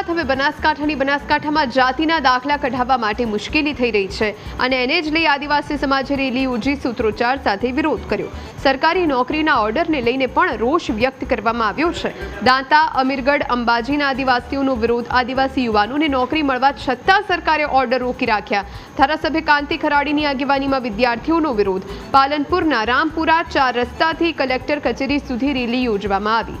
વાત હવે બનાસકાંઠાની. બનાસકાંઠામાં જાતિના દાખલા કઢાવવા માટે મુશ્કેલી થઈ રહી છે અને એને જ લઈ આદિવાસી સમાજે રેલી ઉજી સૂત્રોચ્ચાર સાથે વિરોધ કર્યો. સરકારી નોકરીના ઓર્ડરને લઈને પણ રોષ વ્યક્ત કરવામાં આવ્યો છે. દાંતા, અમીરગઢ, અંબાજીના આદિવાસીઓનો વિરોધ. આદિવાસી યુવાનોને નોકરી મળવા છતાં સરકારે ઓર્ડર રોકી રાખ્યા. ધારાસભ્ય કાંતિ ખરાડીની આગેવાનીમાં વિદ્યાર્થીઓનો વિરોધ. પાલનપુરના રામપુરા ચાર રસ્તાથી કલેક્ટર કચેરી સુધી રેલી યોજવામાં આવી.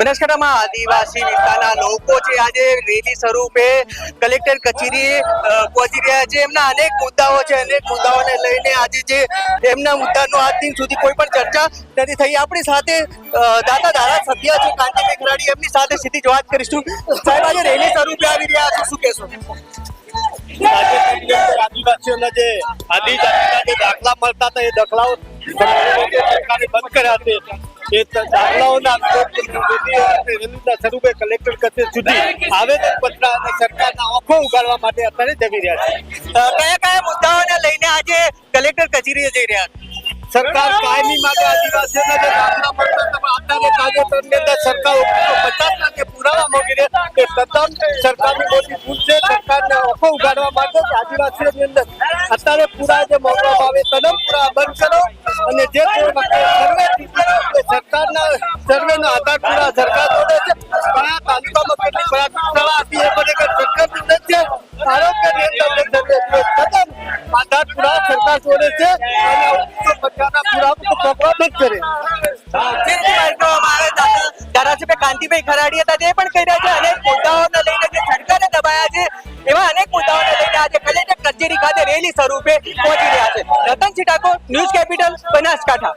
બનાસકાંઠામાં આદિવાસી વિસ્તારના લોકો છે આજે રેલી સ્વરૂપે કલેક્ટર કચેરીએ પહોંચી રહ્યા છે. એમના અનેક મુદ્દાઓ છે. અનેક મુદ્દાઓને લઈને આજે જે એમના મુદ્દાનો આજ દિન સુધી કોઈ પણ ચર્ચા નથી થઈ. આપણી સાથે દાદા ધારાસભ્ય છે કાંતિભાઈ ખરાડી. એમની સાથે સીધી જ વાત કરીશું. સાહેબ, આજે રેલી સ્વરૂપે આવી રહ્યા છે. શું કહેશો? આદિવાસીઓના જે આદિજાતિના જે દાખલા મળતા હતા, એ દાખલાઓ બંધ કર્યા છે. સરકાર કાયમી માટે આદિવાસીઓના જે સરકાર ઓગણીસો પચાસના આંખો ઉગાડવા માટે આદિવાસીઓની અત્યારે પૂરા જે તદ્દન પૂરા કરો અને જે સર્વે સરકારના આધાર પૂરા સરકાર જોડે છે. કયા તાલુકામાં કેટલી પ્રાથમિક શાળા હતી એ સરકાર જોડે છે આરોગ્ય તદ્દન આધાર પૂરા સરકાર જોડે છે. અને ધારાસભ્ય કાંતિભાઈ ખરાડી હતા, તે પણ કહી રહ્યા છે અને મુદ્દાઓને લઈને જે સરકારે દબાયા છે, એવા કચેરી ખાતે રેલી સ્વરૂપે પહોંચી રહ્યા છે. Ratan Thakor news capital Banaskantha.